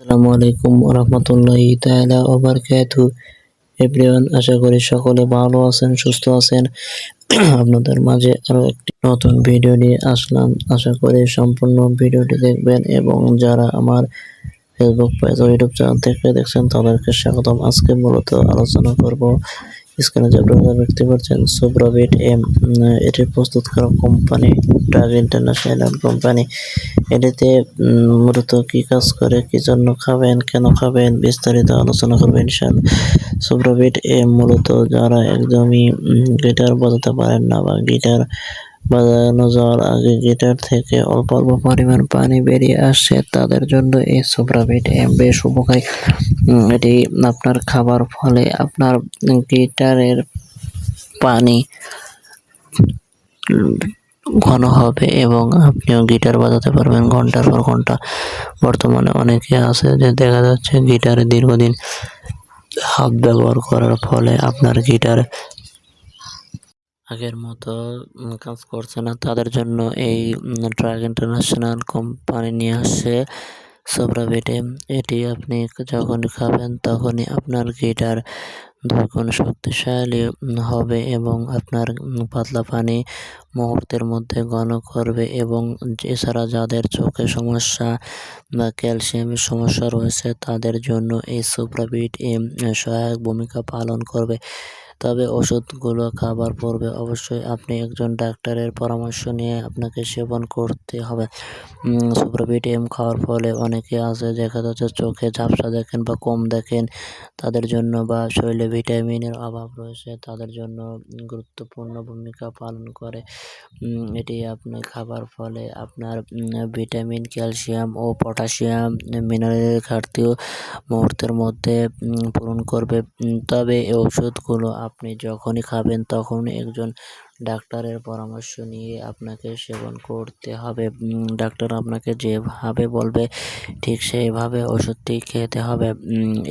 আসসালামু আলাইকুম রহমতুল্লাহি তাআলা ওয়া বারাকাতু এভরিওয়ান, আশা করি সকলে ভালো আছেন, সুস্থ আছেন। আপনাদের মাঝে আরও একটি নতুন ভিডিও নিয়ে আসলাম। আশা করি সম্পূর্ণ ভিডিওটি দেখবেন এবং যারা আমার ফেসবুক পেজ ও ইউটিউব চ্যানেল থেকে দেখছেন, তাদেরকে স্বাগতম। আজকে মূলত আলোচনা করব স্ক্রিনে যে আপনারা দেখতে পাচ্ছেন সুব্রবিট এম, এটি প্রস্তুতকারক কোম্পানি। ড্রাগ ইন্টারন্যাশনাল কোম্পানি এটিতে মূলত কি কাজ করে, কি জন্য খাবেন, কেন খাবেন, বিস্তারিত আলোচনা করবেন ইনশাআল্লাহ। সুব্রবিট এম মূলত যারা একদমই গিটার বাজাতে পারেন না বা গিটার বাজানো যাওয়ার আগে গিটার থেকে অল্প অল্প পরিমাণ পানি বেরিয়ে আসছে তাদের জন্য এই এম বেশ উপকারী। এটি আপনার খাবার ফলে আপনার গিটারের পানি ঘন হবে এবং আপনিও গিটার বাজাতে পারবেন ঘণ্টার পর ঘণ্টা। বর্তমানে অনেকে আছে যে দেখা যাচ্ছে গিটারে দীর্ঘদিন হাত ব্যবহার করার ফলে আপনার গিটার আগের মতো কাজ করছে না। তাদের জন্য এই ড্রাগ ইন্টারন্যাশনাল কোম্পানি নিয়ে আসছে সোব্রাবিটে এটি আপনি যখন খাবেন তখনই আপনার গিটার দুগুণ শক্তিশালী হবে এবং আপনার পাতলা পানি মুহূর্তের মধ্যে ঘন করবে এবং এছাড়া যাদের চোখে সমস্যা বা ক্যালসিয়ামের সমস্যা রয়েছে, তাদের জন্য এই সুপ্রাবিট এম সহায়ক ভূমিকা পালন করবে। তবে ওষুধগুলো খাবার পূর্বে অবশ্যই আপনি একজন ডাক্তারের পরামর্শ নিয়ে আপনাকে সেবন করতে হবে। সুপ্রাবিট এম খাওয়ার ফলে অনেকে আছে, দেখা যাচ্ছে চোখে ঝাপসা দেখেন বা কম দেখেন, তাদের জন্য বা শরীরে ভিটামিনের অভাব রয়েছে, তাদের জন্য গুরুত্বপূর্ণ ভূমিকা পালন করে। এটি আপনি খাবার ফলে আপনার ভিটামিন, ক্যালসিয়াম ও পটাশিয়াম, মিনারেলের ঘাটতিও মুহূর্তের মধ্যে পূরণ করবে। তবে এই ওষুধগুলো আপনি যখনই খাবেন তখনই একজন ডাক্তারের পরামর্শ নিয়ে আপনাকে সেবন করতে হবে। ডাক্তার আপনাকে যেভাবে বলবে ঠিক সেইভাবে ওষুধটি খেতে হবে।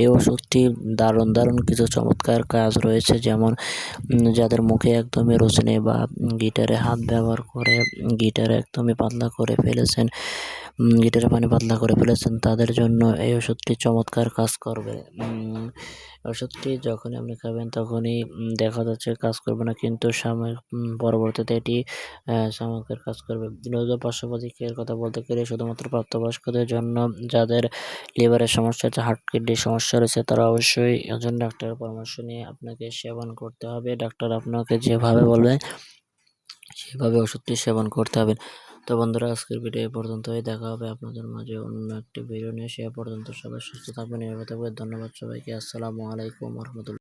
এই ওষুধটি দারুণ দারুণ কিছু চমৎকার কাজ রয়েছে যেমন যাদের মুখে একদমই রুচি নেই বা গিটারে হাত ব্যবহার করে, গিটার একদমই পাতলা করে ফেলেছেন। গিটারে পানি পাতলা করে ফেলেছেন, তাদের জন্য এই ওষুধটি চমৎকার কাজ করবে। ওষুধটি যখনই আপনি খাবেন তখনই দেখা যাচ্ছে কাজ করবে না, কিন্তু সাময়িক পরবর্তীতে এটি সাময়িকের কাজ করবে। বিনোদ পার্শ্ব প্রতিক্রিয়ার কথা বলতে গেলে শুধুমাত্র প্রাপ্তবয়স্কদের জন্য, যাদের লিভারের সমস্যা আছে হার্ট কিডনির সমস্যা রয়েছে, তারা অবশ্যই একজন ডাক্তারের পরামর্শ নিয়ে আপনাকে সেবন করতে হবে। ডাক্তার আপনাকে যেভাবে বলবে, সেভাবে ওষুধটি সেবন করতে হবে। তো বন্ধুরা, আজকের ভিডিও পর্যন্তই। দেখা হবে আপনাদের মাঝে অন্য একটি ভিডিও নিয়ে। সে পর্যন্ত সবাই সুস্থ থাকবেন এভাবে থাকবেন। ধন্যবাদ সবাইকে। আসসালামু আলাইকুম রহমতুল্লাহ।